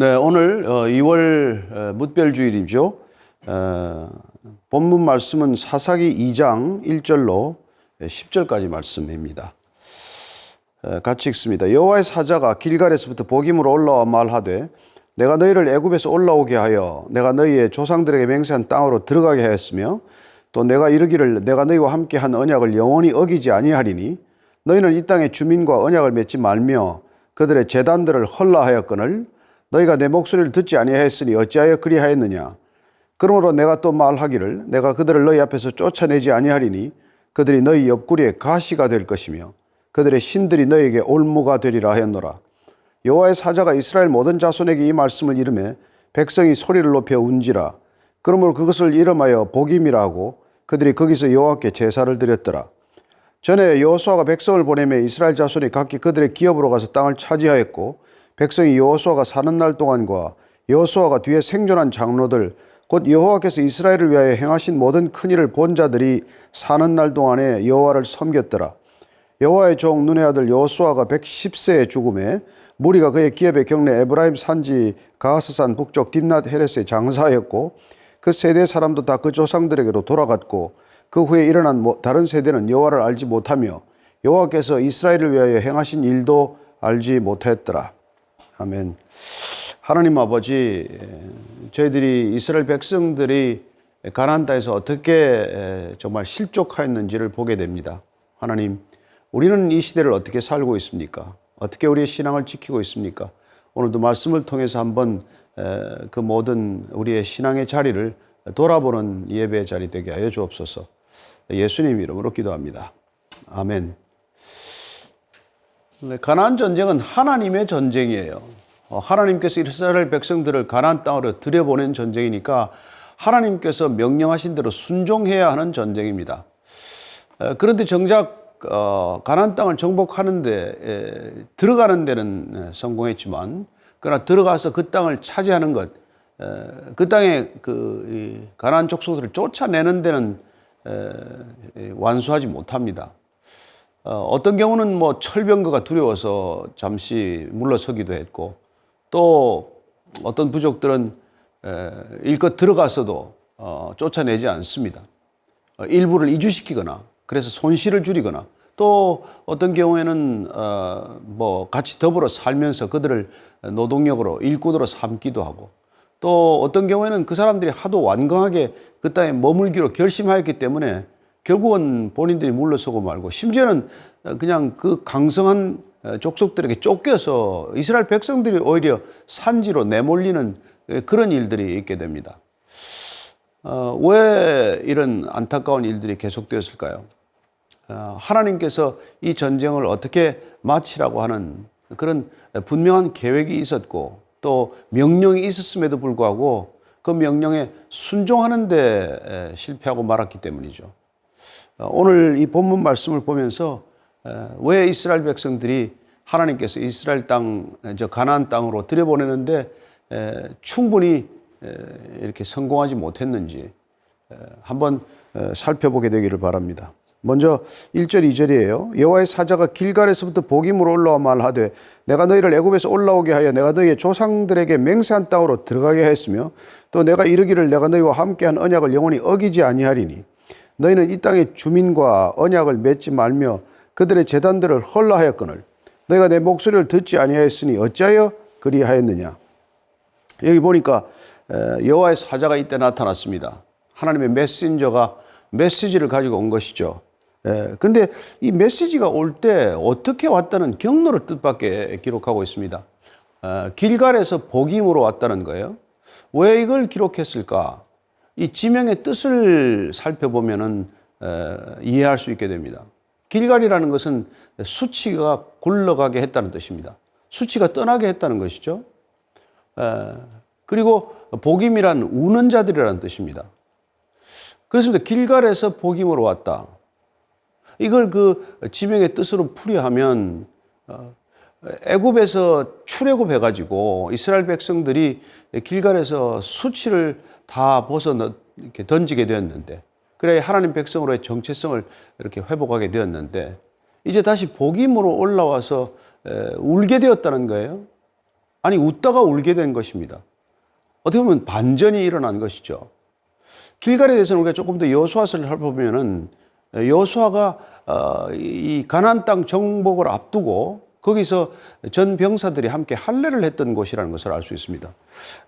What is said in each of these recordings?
네, 오늘 2월 묻별주일이죠. 어, 본문 말씀은 사사기 2장 1절로 10절까지 말씀입니다. 어, 같이 읽습니다. 여호와의 사자가 길갈에서부터 복임으로 올라와 말하되 내가 너희를 애굽에서 올라오게 하여 내가 너희의 조상들에게 맹세한 땅으로 들어가게 하였으며 또 내가 이르기를 내가 너희와 함께 한 언약을 영원히 어기지 아니하리니 너희는 이 땅의 주민과 언약을 맺지 말며 그들의 재단들을 헐라하였거늘 너희가 내 목소리를 듣지 아니하였으니 어찌하여 그리하였느냐? 그러므로 내가 또 말하기를 내가 그들을 너희 앞에서 쫓아내지 아니하리니 그들이 너희 옆구리에 가시가 될 것이며 그들의 신들이 너희에게 올무가 되리라 하였노라. 여호와의 사자가 이스라엘 모든 자손에게 이 말씀을 이름해 백성이 소리를 높여 운지라. 그러므로 그것을 이름하여 복임이라 하고 그들이 거기서 여호와께 제사를 드렸더라. 전에 여호수아가 백성을 보내매 이스라엘 자손이 각기 그들의 기업으로 가서 땅을 차지하였고 백성이 여호수아가 사는 날 동안과 여호수아가 뒤에 생존한 장로들 곧 여호와께서 이스라엘을 위하여 행하신 모든 큰 일을 본 자들이 사는 날 동안에 여호와를 섬겼더라. 여호와의 종 눈의 아들 여호수아가 110세에 죽음에 무리가 그의 기업의 경내 에브라임 산지 가하스산 북쪽 딥낫 헤레스에 장사하였고 그 세대 사람도 다 그 조상들에게로 돌아갔고 그 후에 일어난 모- 다른 세대는 여호와를 알지 못하며 여호와께서 이스라엘을 위하여 행하신 일도 알지 못했더라. 아멘. 하나님 아버지, 에, 저희들이 이스라엘 백성들이 가나안 땅에서 어떻게 에, 정말 실족하였는지를 보게 됩니다. 하나님, 우리는 이 시대를 어떻게 살고 있습니까? 어떻게 우리의 신앙을 지키고 있습니까? 오늘도 말씀을 통해서 한번 에, 그 모든 우리의 신앙의 자리를 돌아보는 예배의 자리 되게 하여 주옵소서. 예수님 이름으로 기도합니다. 아멘. 네, 가나안 전쟁은 하나님의 전쟁이에요. 어, 하나님께서 이스라엘 백성들을 가나안 땅으로 들여보낸 전쟁이니까 하나님께서 명령하신 대로 순종해야 하는 전쟁입니다. 에, 그런데 정작 어, 가나안 땅을 정복하는데 에, 들어가는 데는 에, 성공했지만 그러나 들어가서 그 땅을 차지하는 것, 에, 그 땅에 그 이, 가나안 족속들을 쫓아내는 데는 완수하지 못합니다. 어, 어떤 경우는 뭐 철병거가 두려워서 잠시 물러서기도 했고 또 어떤 부족들은 에, 일껏 들어가서도 어, 쫓아내지 않습니다. 어, 일부를 이주시키거나 그래서 손실을 줄이거나 또 어떤 경우에는 어, 뭐 같이 더불어 살면서 그들을 노동력으로 일꾼으로 삼기도 하고 또 어떤 경우에는 그 사람들이 하도 완강하게 그 땅에 머물기로 결심하였기 때문에 결국은 본인들이 물러서고 말고 심지어는 그냥 그 강성한 족속들에게 쫓겨서 이스라엘 백성들이 오히려 산지로 내몰리는 그런 일들이 있게 됩니다. 어, 왜 이런 안타까운 일들이 계속되었을까요? 어, 하나님께서 이 전쟁을 어떻게 마치라고 하는 그런 분명한 계획이 있었고 또 명령이 있었음에도 불구하고 그 명령에 순종하는데 실패하고 말았기 때문이죠. 어, 오늘 이 본문 말씀을 보면서 에, 왜 이스라엘 백성들이 하나님께서 이스라엘 땅, 저 가나안 땅으로 들여보내는데 에, 충분히 에, 이렇게 성공하지 못했는지 에, 한번 에, 살펴보게 되기를 바랍니다. 먼저 1절 2절이에요. 여호와의 사자가 길갈에서부터 복임으로 올라와 말하되 내가 너희를 애굽에서 올라오게 하여 내가 너희의 조상들에게 맹세한 땅으로 들어가게 했으며 또 내가 이르기를 내가 너희와 함께한 언약을 영원히 어기지 아니하리니 너희는 이 땅의 주민과 언약을 맺지 말며 그들의 재단들을 헐라하였거늘 너희가 내 목소리를 듣지 아니하였으니 어찌하여 그리하였느냐 여기 보니까 에, 여호와의 사자가 이때 나타났습니다. 하나님의 메신저가 메시지를 가지고 온 것이죠. 에, 근데 이 메시지가 올 때 어떻게 왔다는 경로를 뜻밖의 기록하고 있습니다. 어, 길갈에서 복임으로 왔다는 거예요. 왜 이걸 기록했을까? 이 지명의 뜻을 살펴보면은 에, 이해할 수 있게 됩니다. 길갈이라는 것은 수치가 굴러가게 했다는 뜻입니다. 수치가 떠나게 했다는 것이죠. 에, 그리고 복임이란 우는 자들이라는 뜻입니다. 그렇습니다. 길갈에서 복임으로 왔다. 이걸 그 지명의 뜻으로 풀이하면 어, 애굽에서 출애굽해 가지고 이스라엘 백성들이 길갈에서 수치를 다 벗어 넣- 이렇게 던지게 되었는데 그래 하나님 백성으로의 정체성을 이렇게 회복하게 되었는데 이제 다시 복임으로 올라와서 에, 울게 되었다는 거예요. 아니 웃다가 울게 된 것입니다. 어떻게 보면 반전이 일어난 것이죠. 길갈에 대해서는 우리가 조금 더 여수아서를 살펴보면은 여수아가 어, 이 가나안 땅 정복을 앞두고 거기서 전 병사들이 함께 할례를 했던 곳이라는 것을 알 수 있습니다.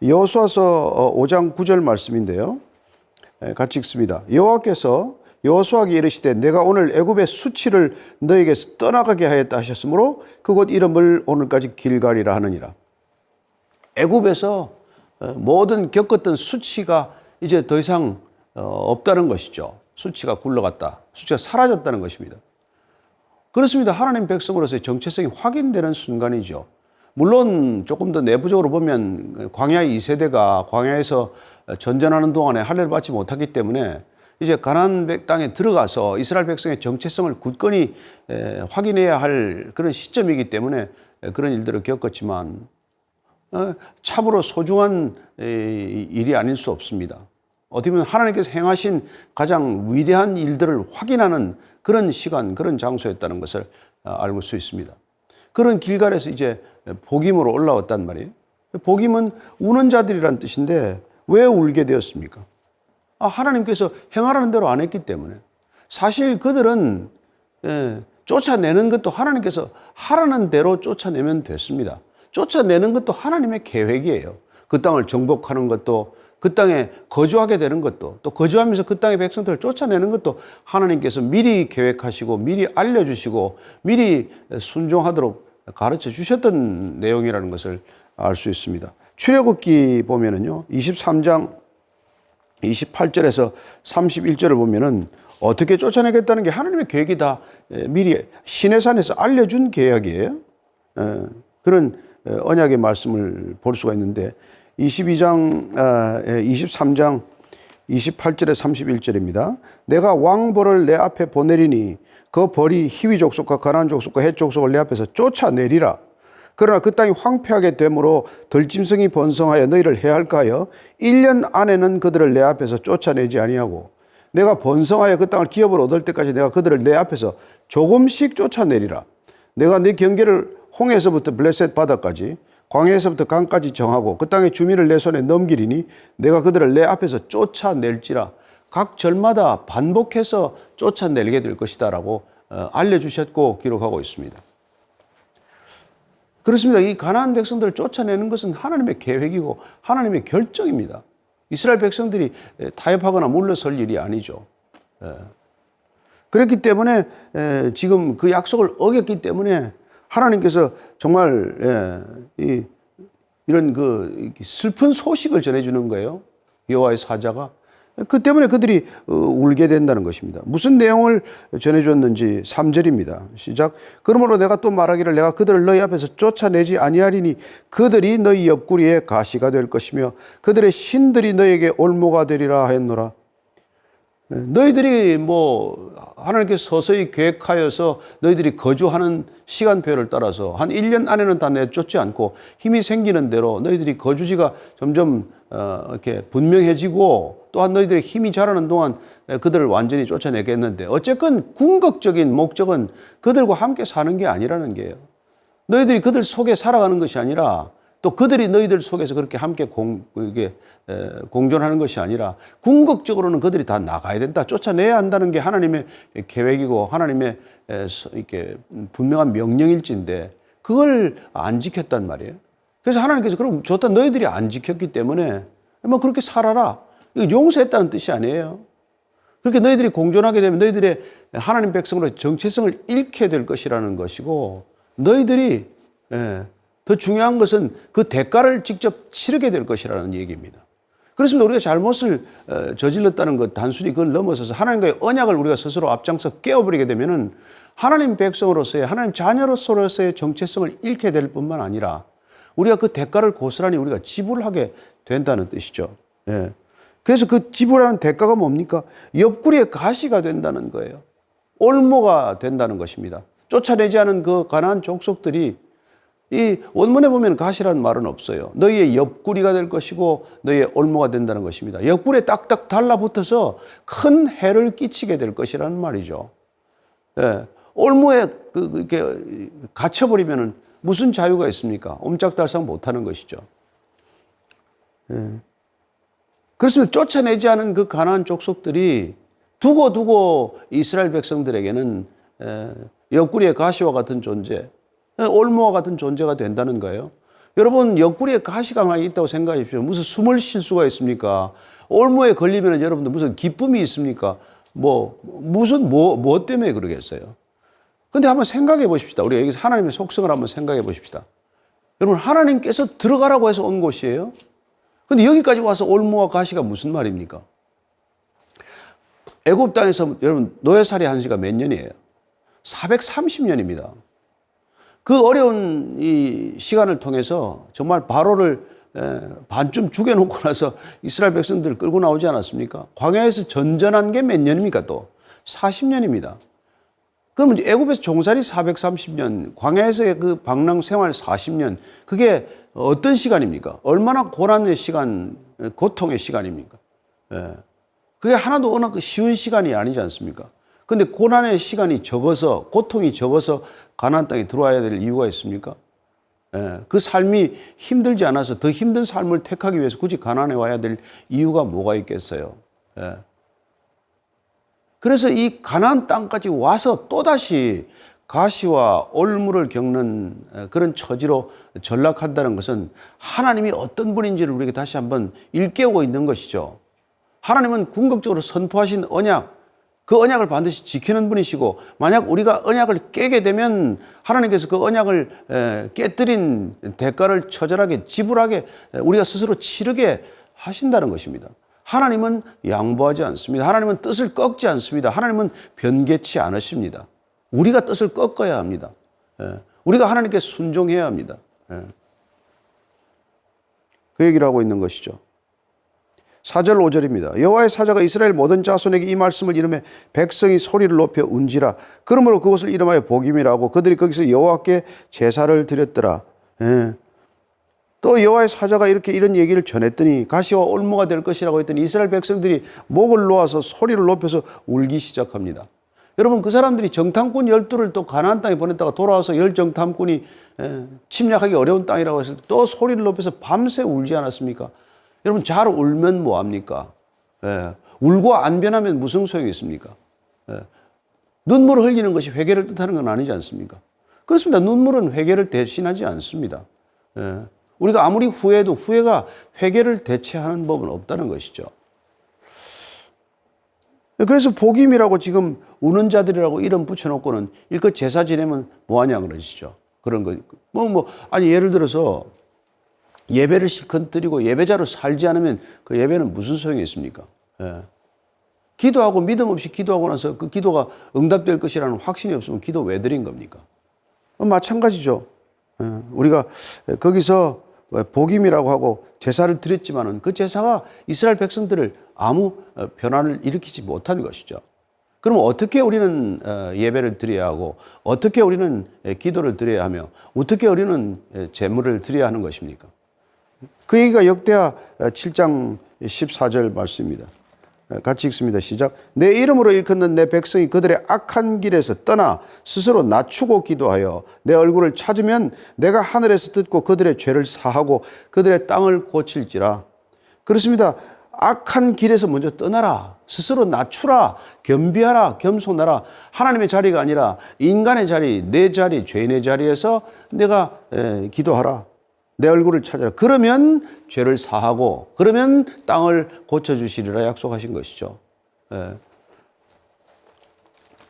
여수아서 5장 9절 말씀인데요. 예, 같이 읽습니다. 여호와께서 여호수아에게 이르시되 내가 오늘 애굽의 수치를 너에게서 떠나가게 하였다 하셨으므로 그곳 이름을 오늘까지 길갈이라 하느니라. 애굽에서 어, 모든 겪었던 수치가 이제 더 이상 어, 없다는 것이죠. 수치가 굴러갔다. 수치가 사라졌다는 것입니다. 그렇습니다. 하나님 백성으로서의 정체성이 확인되는 순간이죠. 물론 조금 더 내부적으로 보면 광야의 2세대가 광야에서 전전하는 동안에 할례를 받지 못하기 때문에 이제 가나안 땅에 들어가서 이스라엘 백성의 정체성을 굳건히 확인해야 할 그런 시점이기 때문에 그런 일들을 겪었지만 어, 참으로 소중한 일이 아닐 수 없습니다. 어떻게 보면 하나님께서 행하신 가장 위대한 일들을 확인하는 그런 시간, 그런 장소였다는 것을 어, 알고 수 있습니다. 그런 길갈에서 이제 복임으로 올라왔단 말이에요. 복임은 우는 자들이란 뜻인데 왜 울게 되었습니까? 아, 하나님께서 행하라는 대로 안 했기 때문에. 사실 그들은 예, 쫓아내는 것도 하나님께서 하라는 대로 쫓아내면 됐습니다. 쫓아내는 것도 하나님의 계획이에요. 그 땅을 정복하는 것도 그 땅에 거주하게 되는 것도 또 거주하면서 그 땅의 백성들을 쫓아내는 것도 하나님께서 미리 계획하시고 미리 알려주시고 미리 순종하도록 가르쳐 주셨던 내용이라는 것을 알 수 있습니다. 출애굽기 보면은요, 23장 28절에서 31절을 보면은 어떻게 쫓아내겠다는 게 하나님의 계획이 다 미리 시내산에서 알려준 계약이에요. 그런 언약의 말씀을 볼 수가 있는데 22장, 23장 28절에 31절입니다. 내가 왕벌을 내 앞에 보내리니 그 벌이 희위 족속과 가나안 족속과 헷 족속을 내 앞에서 쫓아내리라. 그러나 그 땅이 황폐하게 되므로 덜짐승이 번성하여 너희를 해할까 하여 1년 안에는 그들을 내 앞에서 쫓아내지 아니하고 내가 번성하여 그 땅을 기업을 얻을 때까지 내가 그들을 내 앞에서 조금씩 쫓아내리라. 내가 네 경계를 홍해에서부터 블레셋 바다까지 광야에서부터 강까지 정하고 그 땅의 주민을 내 손에 넘기리니 내가 그들을 내 앞에서 쫓아낼지라 각 절마다 반복해서 쫓아내게 될 것이다라고 어, 알려주셨고 기록하고 있습니다. 그렇습니다. 이 가나안 백성들을 쫓아내는 것은 하나님의 계획이고 하나님의 결정입니다. 이스라엘 백성들이 타협하거나 물러설 일이 아니죠. 예. 그렇기 때문에 지금 그 약속을 어겼기 때문에 하나님께서 정말 예, 이런 그 슬픈 소식을 전해주는 거예요. 여호와의 사자가 그 때문에 그들이 어, 울게 된다는 것입니다. 무슨 내용을 전해줬는지 3절입니다. 시작. 그러므로 내가 또 말하기를 내가 그들을 너희 앞에서 쫓아내지 아니하리니 그들이 너희 옆구리에 가시가 될 것이며 그들의 신들이 너에게 올모가 되리라 하였노라. 너희들이 뭐 하나님께서 서서히 계획하여서 너희들이 거주하는 시간표를 따라서 한 1년 안에는 다 내쫓지 않고 힘이 생기는 대로 너희들이 거주지가 점점 어, 이렇게 분명해지고 또한 너희들의 힘이 자라는 동안 그들을 완전히 쫓아내겠는데 어쨌건 궁극적인 목적은 그들과 함께 사는 게 아니라는 게요. 너희들이 그들 속에 살아가는 것이 아니라 또 그들이 너희들 속에서 그렇게 함께 공, 이게, 에, 공존하는 것이 아니라 궁극적으로는 그들이 다 나가야 된다. 쫓아내야 한다는 게 하나님의 계획이고 하나님의 에, 이렇게 분명한 명령일지인데 그걸 안 지켰단 말이에요. 그래서 하나님께서 그럼 좋다. 너희들이 안 지켰기 때문에 뭐 그렇게 살아라. 이거 용서했다는 뜻이 아니에요. 그렇게 너희들이 공존하게 되면 너희들의 하나님 백성으로 정체성을 잃게 될 것이라는 것이고 너희들이 예, 더 중요한 것은 그 대가를 직접 치르게 될 것이라는 얘기입니다. 그렇습니다. 우리가 잘못을 어, 저질렀다는 것 단순히 그걸 넘어서서 하나님과의 언약을 우리가 스스로 앞장서 깨어버리게 되면은 하나님 백성으로서의 하나님 자녀로서의 정체성을 잃게 될 뿐만 아니라 우리가 그 대가를 고스란히 우리가 지불하게 된다는 뜻이죠. 예. 그래서 그 지불하는 대가가 뭡니까? 옆구리에 가시가 된다는 거예요. 올모가 된다는 것입니다. 쫓아내지 않은 그 가난한 족속들이 이 원문에 보면 가시라는 말은 없어요. 너희의 옆구리가 될 것이고 너희의 올모가 된다는 것입니다. 옆구리에 딱딱 달라붙어서 큰 해를 끼치게 될 것이라는 말이죠. 예. 올모에 그, 이렇게 갇혀버리면은 무슨 자유가 있습니까? 옴짝달싹 못하는 것이죠. 예. 그렇습니다. 쫓아내지 않은 그 가나안 족속들이 두고 두고 이스라엘 백성들에게는 에, 옆구리의 가시와 같은 존재, 에, 올무와 같은 존재가 된다는 거예요. 여러분 옆구리에 가시가 많이 있다고 생각하십시오. 무슨 숨을 쉴 수가 있습니까? 올무에 걸리면 여러분들 무슨 기쁨이 있습니까? 뭐 무슨 뭐, 뭐 때문에 그러겠어요? 근데 한번 생각해 보십시다. 우리 여기서 하나님의 속성을 한번 생각해 보십시다. 여러분 하나님께서 들어가라고 해서 온 곳이에요. 근데 여기까지 와서 올무와 가시가 무슨 말입니까? 애굽 땅에서 여러분 노예살이 한 지가 몇 년이에요? 430년입니다. 그 어려운 이 시간을 통해서 정말 바로를 에, 반쯤 죽여놓고 나서 이스라엘 백성들을 끌고 나오지 않았습니까? 광야에서 전전한 게 몇 년입니까 또? 40년입니다. 그러면 애굽에서 종살이 430년, 광야에서의 그 방랑 생활 40년, 그게 어떤 시간입니까? 얼마나 고난의 시간, 고통의 시간입니까? 예. 그게 하나도 어느 그 쉬운 시간이 아니지 않습니까? 근데 고난의 시간이 적어서, 고통이 적어서 가나안 땅에 들어와야 될 이유가 있습니까? 예. 그 삶이 힘들지 않아서 더 힘든 삶을 택하기 위해서 굳이 가나안에 와야 될 이유가 뭐가 있겠어요? 예. 그래서 이 가나안 땅까지 와서 또다시 가시와 올무를 겪는 그런 처지로 전락한다는 것은 하나님이 어떤 분인지를 우리에게 다시 한번 일깨우고 있는 것이죠. 하나님은 궁극적으로 선포하신 언약, 그 언약을 반드시 지키는 분이시고, 만약 우리가 언약을 깨게 되면 하나님께서 그 언약을 깨뜨린 대가를 처절하게 지불하게 우리가 스스로 치르게 하신다는 것입니다. 하나님은 양보하지 않습니다. 하나님은 뜻을 꺾지 않습니다. 하나님은 변개치 않으십니다. 우리가 뜻을 꺾어야 합니다. 예. 우리가 하나님께 순종해야 합니다. 예. 그 얘기를 하고 있는 것이죠. 4절 5절입니다. 여호와의 사자가 이스라엘 모든 자손에게 이 말씀을 이름해 백성이 소리를 높여 운지라. 그러므로 그것을 이름하여 복임이라고 그들이 거기서 여호와께 제사를 드렸더라. 예. 또 여호와의 사자가 이렇게 이런 얘기를 전했더니 가시와 올무가 될 것이라고 했더니 이스라엘 백성들이 목을 놓아서 소리를 높여서 울기 시작합니다. 여러분 그 사람들이 정탐꾼 열두를 또 가나안 땅에 보냈다가 돌아와서 열 정탐꾼이 침략하기 어려운 땅이라고 때또 소리를 높여서 밤새 울지 않았습니까? 여러분 잘 울면 뭐 합니까? 예. 울고 안 변하면 무슨 소용이 있습니까? 예. 눈물을 흘리는 것이 회개를 뜻하는 건 아니지 않습니까? 그렇습니다. 눈물은 회개를 대신하지 않습니다. 예. 우리가 아무리 후회해도 후회가 회개를 대체하는 법은 없다는 것이죠. 그래서 복임이라고 지금 우는 자들이라고 이름 붙여놓고는 일껏 제사 지내면 뭐하냐 그러시죠. 그런 거. 뭐, 뭐, 아니, 예를 들어서 예배를 실컷 드리고 예배자로 살지 않으면 그 예배는 무슨 소용이 있습니까? 예. 기도하고 믿음 없이 기도하고 나서 그 기도가 응답될 것이라는 확신이 없으면 기도 왜 드린 겁니까? 마찬가지죠. 예. 우리가 거기서 복임이라고 하고 제사를 드렸지만은 그 제사가 이스라엘 백성들을 아무 변화를 일으키지 못한 것이죠. 그럼 어떻게 우리는 예배를 드려야 하고 어떻게 우리는 기도를 드려야 하며 어떻게 우리는 제물을 드려야 하는 것입니까? 그 얘기가 역대하 7장 14절 말씀입니다. 같이 읽습니다. 시작. 내 이름으로 일컫는 내 백성이 그들의 악한 길에서 떠나 스스로 낮추고 기도하여 내 얼굴을 찾으면 내가 하늘에서 듣고 그들의 죄를 사하고 그들의 땅을 고칠지라. 그렇습니다. 악한 길에서 먼저 떠나라. 스스로 낮추라. 겸비하라. 겸손하라. 하나님의 자리가 아니라 인간의 자리, 내 자리, 죄인의 자리에서 내가 기도하라. 내 얼굴을 찾아라. 그러면 죄를 사하고 그러면 땅을 고쳐주시리라 약속하신 것이죠. 예.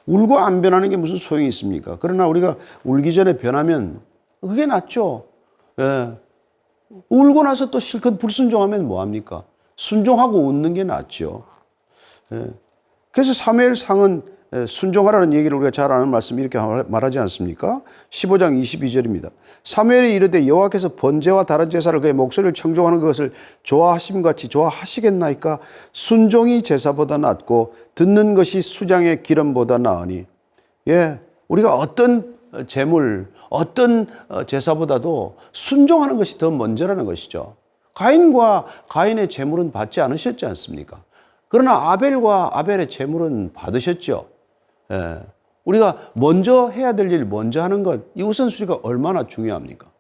울고 안 변하는 게 무슨 소용이 있습니까? 그러나 우리가 울기 전에 변하면 그게 낫죠. 예. 울고 나서 또 실컷 불순종하면 뭐합니까? 순종하고 웃는 게 낫죠. 예. 그래서 사무엘 상은 순종하라는 얘기를 우리가 잘 아는 말씀 이렇게 말하지 않습니까? 15장 22절입니다. 사무엘이 이르되 여호와께서 번제와 다른 제사를 그의 목소리를 청종하는 것을 좋아하심 같이 좋아하시겠나이까? 순종이 제사보다 낫고 듣는 것이 수장의 기름보다 나으니. 예, 우리가 어떤 제물, 어떤 제사보다도 순종하는 것이 더 먼저라는 것이죠. 가인과 가인의 제물은 받지 않으셨지 않습니까? 그러나 아벨과 아벨의 제물은 받으셨죠. 예. 우리가 먼저 해야 될 일 먼저 하는 것, 이 우선순위가 얼마나 중요합니까?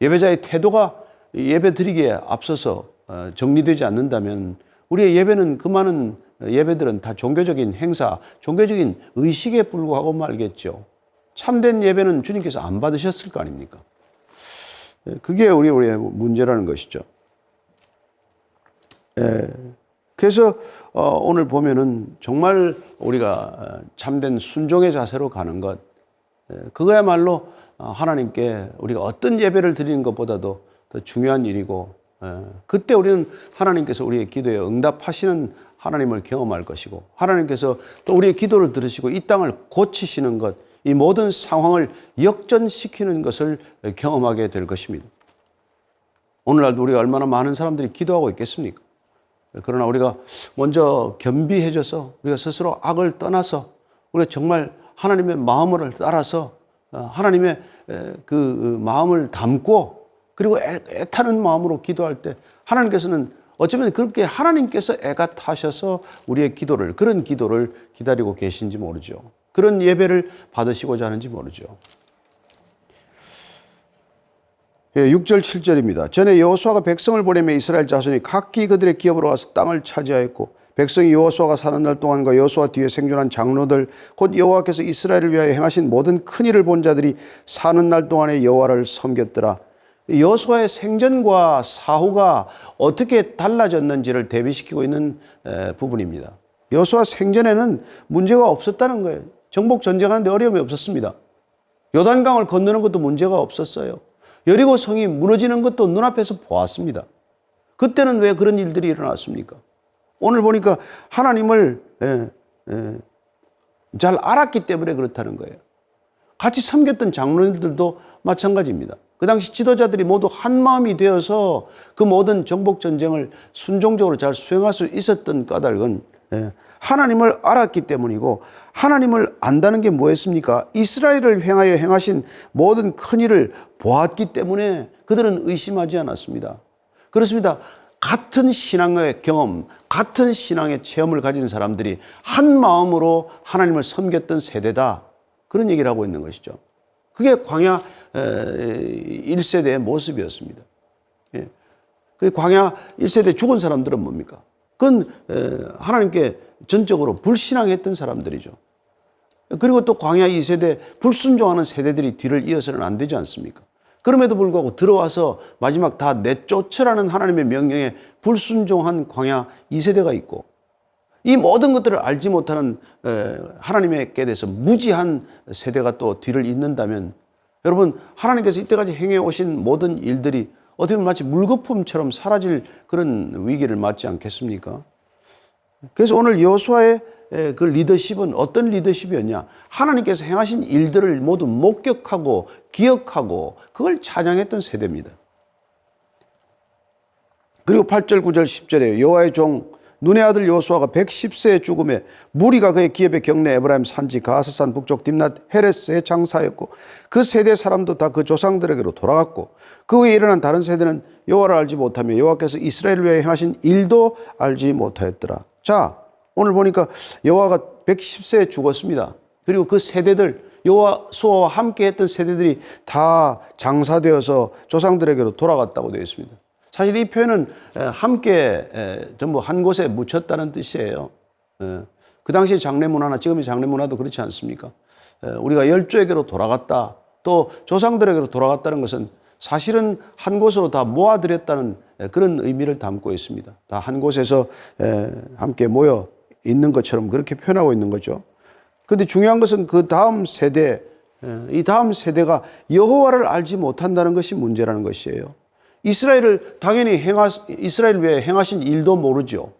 예배자의 태도가 예배 드리기에 앞서서 어, 정리되지 않는다면 우리의 예배는 그 많은 예배들은 다 종교적인 행사, 종교적인 의식에 불구하고 말겠죠. 참된 예배는 주님께서 안 받으셨을 거 아닙니까? 예, 그게 우리 우리의 문제라는 것이죠. 예, 그래서 어, 오늘 보면은 정말 우리가 어, 참된 순종의 자세로 가는 것, 예, 그거야말로 어, 하나님께 우리가 어떤 예배를 드리는 것보다도 더 중요한 일이고, 예, 그때 우리는 하나님께서 우리의 기도에 응답하시는 하나님을 경험할 것이고, 하나님께서 또 우리의 기도를 들으시고 이 땅을 고치시는 것, 이 모든 상황을 역전시키는 것을 경험하게 될 것입니다. 오늘날도 우리가 얼마나 많은 사람들이 기도하고 있겠습니까? 그러나 우리가 먼저 겸비해져서 우리가 스스로 악을 떠나서 우리가 정말 하나님의 마음을 따라서 어, 하나님의 그 마음을 담고 그리고 애타는 마음으로 기도할 때 하나님께서는 어쩌면 그렇게 하나님께서 애가 타셔서 우리의 기도를 그런 기도를 기다리고 계신지 모르죠. 그런 예배를 받으시고자 하는지 모르죠. 예, 6절 7절입니다. 전에 여호수아가 백성을 보내며 이스라엘 자손이 각기 그들의 기업으로 와서 땅을 차지하였고 백성이 여호수아가 사는 날 동안과 여호수아 뒤에 생존한 장로들 곧 여호와께서 이스라엘을 위하여 행하신 모든 큰 일을 본 자들이 사는 날 동안에 여호와를 섬겼더라. 여호수아의 생전과 사후가 어떻게 달라졌는지를 대비시키고 있는 부분입니다. 여호수아 생전에는 문제가 없었다는 거예요. 정복 전쟁하는데 어려움이 없었습니다. 요단강을 건너는 것도 문제가 없었어요. 여리고 성이 무너지는 것도 눈앞에서 보았습니다. 그때는 왜 그런 일들이 일어났습니까? 오늘 보니까 하나님을 예, 예, 잘 알았기 때문에 그렇다는 거예요. 같이 섬겼던 장로님들도 마찬가지입니다. 그 당시 지도자들이 모두 한 마음이 되어서 그 모든 정복 전쟁을 순종적으로 잘 수행할 수 있었던 까닭은 예, 하나님을 알았기 때문이고 하나님을 안다는 게 뭐였습니까? 이스라엘을 향하여 행하신 모든 큰 일을 보았기 때문에 그들은 의심하지 않았습니다. 그렇습니다. 같은 신앙의 경험, 같은 신앙의 체험을 가진 사람들이 한 마음으로 하나님을 섬겼던 세대다. 그런 얘기를 하고 있는 것이죠. 그게 광야 1세대의 모습이었습니다. 예. 그 광야 1세대 죽은 사람들은 뭡니까? 그건 하나님께 전적으로 불신앙했던 사람들이죠. 그리고 또 광야 2세대 불순종하는 세대들이 뒤를 이어서는 안 되지 않습니까? 그럼에도 불구하고 들어와서 마지막 다 내쫓으라는 하나님의 명령에 불순종한 광야 2세대가 있고 이 모든 것들을 알지 못하는 하나님에게 대해서 무지한 세대가 또 뒤를 잇는다면 여러분 하나님께서 이때까지 행해 오신 모든 일들이 어떻게 보면 마치 물거품처럼 사라질 그런 위기를 맞지 않겠습니까? 그래서 오늘 여호수아의 그 리더십은 어떤 리더십이었냐? 하나님께서 행하신 일들을 모두 목격하고 기억하고 그걸 찬양했던 세대입니다. 그리고 8절, 9절, 10절에 여호와의 종 눈의 아들 여호수아가 110세에 죽음에 무리가 그의 기업의 경내 에브라임 산지 가스산 북쪽 딥낫 헤레스의 장사였고 그 세대 사람도 다 그 조상들에게로 돌아갔고 그 후에 일어난 다른 세대는 여호와를 알지 못하며 여호와께서 이스라엘을 위해 행하신 일도 알지 못하였더라. 자, 오늘 보니까 여호와가 110세에 죽었습니다. 그리고 그 세대들 여호와 수아와 함께 했던 세대들이 다 장사되어서 조상들에게로 돌아갔다고 되어 있습니다. 사실 이 표현은 함께 전부 한 곳에 묻혔다는 뜻이에요. 그 당시 장례 문화나 지금의 장례 문화도 그렇지 않습니까? 우리가 열조에게로 돌아갔다. 또 조상들에게로 돌아갔다는 것은 사실은 한 곳으로 다 모아들였다는 그런 의미를 담고 있습니다. 다 한 곳에서 함께 모여 있는 것처럼 그렇게 표현하고 있는 거죠. 그런데 중요한 것은 그 다음 세대, 이 다음 세대가 여호와를 알지 못한다는 것이 문제라는 것이에요. 이스라엘을 당연히 행하 이스라엘 위해 행하신 일도 모르죠.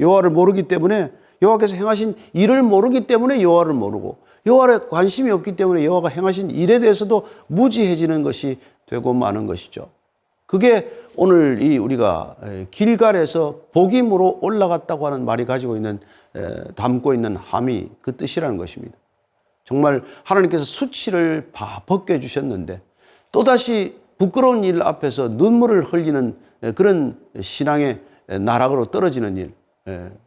여호와를 모르기 때문에 여호와께서 행하신 일을 모르기 때문에 여호와를 모르고 여호와에 관심이 없기 때문에 여호와가 행하신 일에 대해서도 무지해지는 것이 되고 마는 것이죠. 그게 오늘 이 우리가 길갈에서 복임으로 올라갔다고 하는 말이 가지고 있는 담고 있는 함이 그 뜻이라는 것입니다. 정말 하나님께서 수치를 벗겨 주셨는데 또다시 부끄러운 일 앞에서 눈물을 흘리는 그런 신앙의 나락으로 떨어지는 일,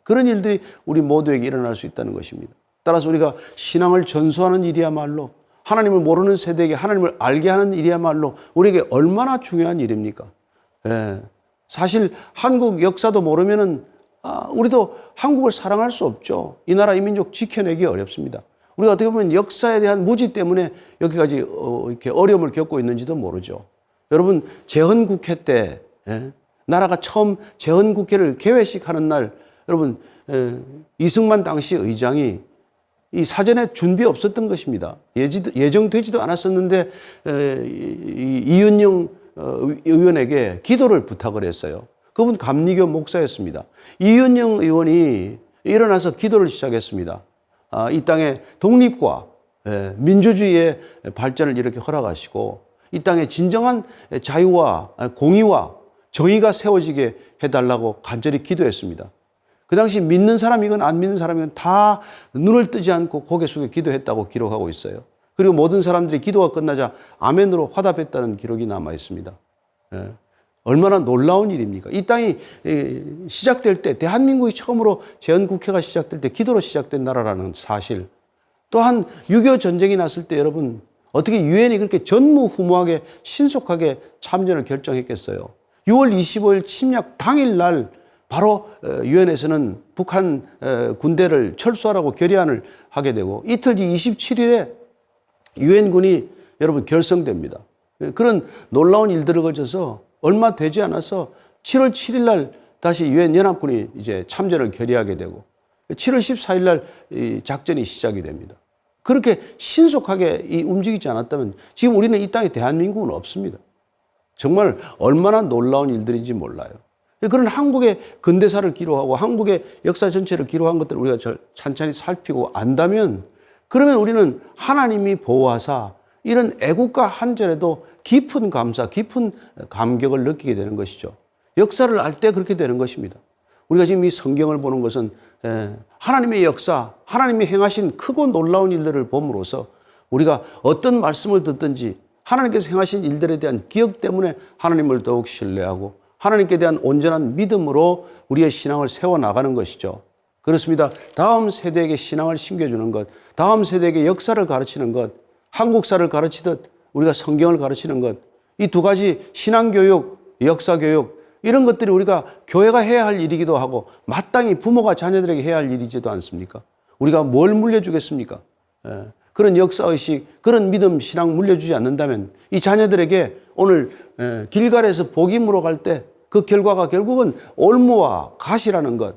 그런 일들이 우리 모두에게 일어날 수 있다는 것입니다. 따라서 우리가 신앙을 전수하는 일이야말로 하나님을 모르는 세대에게 하나님을 알게 하는 일이야말로 우리에게 얼마나 중요한 일입니까? 예. 사실 한국 역사도 모르면은 아, 우리도 한국을 사랑할 수 없죠. 이 나라 이 민족 지켜내기 어렵습니다. 우리가 어떻게 보면 역사에 대한 무지 때문에 여기까지 어, 이렇게 어려움을 겪고 있는지도 모르죠. 여러분 재헌국회 때 예? 나라가 처음 재헌국회를 개회식 하는 날 여러분 에, 이승만 당시 의장이 이 사전에 준비 없었던 것입니다. 예지, 예정되지도 않았었는데 에, 이, 이윤영 어, 의원에게 기도를 부탁을 했어요. 그분 감리교 목사였습니다. 이윤영 의원이 일어나서 기도를 시작했습니다. 아, 이 땅의 독립과 에, 민주주의의 발전을 이렇게 허락하시고 이 땅에 진정한 자유와 공의와 정의가 세워지게 해달라고 간절히 기도했습니다. 그 당시 믿는 사람이건 안 믿는 사람이건 다 눈을 뜨지 않고 고개 숙여 기도했다고 기록하고 있어요. 그리고 모든 사람들이 기도가 끝나자 아멘으로 화답했다는 기록이 남아 있습니다. 예. 얼마나 놀라운 일입니까? 이 땅이 시작될 때, 대한민국이 처음으로 재헌국회가 시작될 때 기도로 시작된 나라라는 사실. 또한 6.25 전쟁이 났을 때 여러분, 어떻게 유엔이 그렇게 전무후무하게 신속하게 참전을 결정했겠어요? 6월 25일 침략 당일 날 바로 유엔에서는 북한 군대를 철수하라고 결의안을 하게 되고 이틀 뒤 27일에 유엔군이 여러분 결성됩니다. 그런 놀라운 일들을 거쳐서 얼마 되지 않아서 7월 7일 날 다시 유엔 연합군이 이제 참전을 결의하게 되고 7월 14일 날 작전이 시작이 됩니다. 그렇게 신속하게 움직이지 않았다면 지금 우리는 이 땅에 대한민국은 없습니다. 정말 얼마나 놀라운 일들인지 몰라요. 그런 한국의 근대사를 기록하고 한국의 역사 전체를 기록한 것들을 우리가 찬찬히 살피고 안다면 그러면 우리는 하나님이 보호하사 이런 애국가 한절에도 깊은 감사, 깊은 감격을 느끼게 되는 것이죠. 역사를 알 때 그렇게 되는 것입니다. 우리가 지금 이 성경을 보는 것은 하나님의 역사, 하나님이 행하신 크고 놀라운 일들을 봄으로써 우리가 어떤 말씀을 듣든지 하나님께서 행하신 일들에 대한 기억 때문에 하나님을 더욱 신뢰하고 하나님께 대한 온전한 믿음으로 우리의 신앙을 세워나가는 것이죠. 그렇습니다. 다음 세대에게 신앙을 심겨주는 것, 다음 세대에게 역사를 가르치는 것, 한국사를 가르치듯 우리가 성경을 가르치는 것, 이 두 가지 신앙교육, 역사교육, 이런 것들이 우리가 교회가 해야 할 일이기도 하고 마땅히 부모가 자녀들에게 해야 할 일이지도 않습니까? 우리가 뭘 물려주겠습니까? 예. 그런 역사의식, 그런 믿음, 신앙 물려주지 않는다면 이 자녀들에게 오늘 길갈에서 복이 물어갈 때 그 결과가 결국은 올무와 가시라는 것.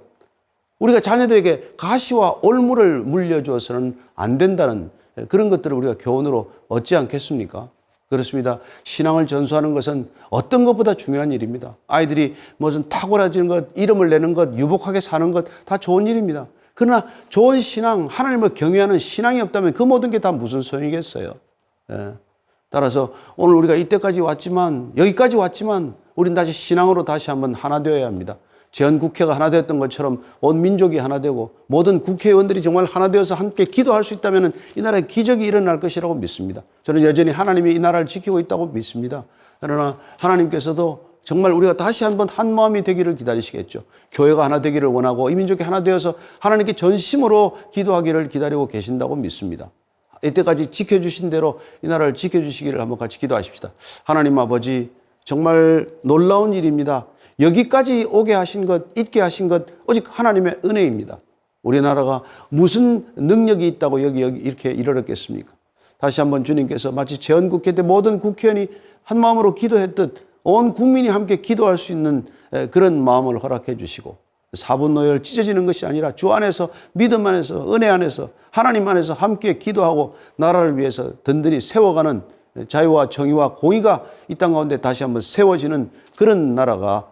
우리가 자녀들에게 가시와 올무를 물려주어서는 안 된다는 그런 것들을 우리가 교훈으로 얻지 않겠습니까? 그렇습니다. 신앙을 전수하는 것은 어떤 것보다 중요한 일입니다. 아이들이 무슨 탁월해지는 것, 이름을 내는 것, 유복하게 사는 것 다 좋은 일입니다. 그러나 좋은 신앙, 하나님을 경외하는 신앙이 없다면 그 모든 게 다 무슨 소용이겠어요. 예. 따라서 오늘 우리가 이때까지 왔지만, 여기까지 왔지만, 우린 다시 신앙으로 다시 한번 하나 되어야 합니다. 재헌국회가 하나 되었던 것처럼 온 민족이 하나 되고 모든 국회의원들이 정말 하나 되어서 함께 기도할 수 있다면 이 나라에 기적이 일어날 것이라고 믿습니다. 저는 여전히 하나님이 이 나라를 지키고 있다고 믿습니다. 그러나 하나님께서도 정말 우리가 다시 한번 한 마음이 되기를 기다리시겠죠. 교회가 하나 되기를 원하고 이 민족이 하나 되어서 하나님께 전심으로 기도하기를 기다리고 계신다고 믿습니다. 이때까지 지켜주신 대로 이 나라를 지켜주시기를 한번 같이 기도하십시다. 하나님 아버지, 정말 놀라운 일입니다. 여기까지 오게 하신 것, 있게 하신 것, 오직 하나님의 은혜입니다. 우리나라가 무슨 능력이 있다고 여기, 여기 이렇게 이르렀겠습니까? 다시 한번 주님께서 마치 재헌국회 때 모든 국회의원이 한 마음으로 기도했듯 온 국민이 함께 기도할 수 있는 그런 마음을 허락해 주시고 사분 노열 찢어지는 것이 아니라 주 안에서 믿음 안에서 은혜 안에서 하나님 안에서 함께 기도하고 나라를 위해서 든든히 세워가는 자유와 정의와 공의가 이 땅 가운데 다시 한번 세워지는 그런 나라가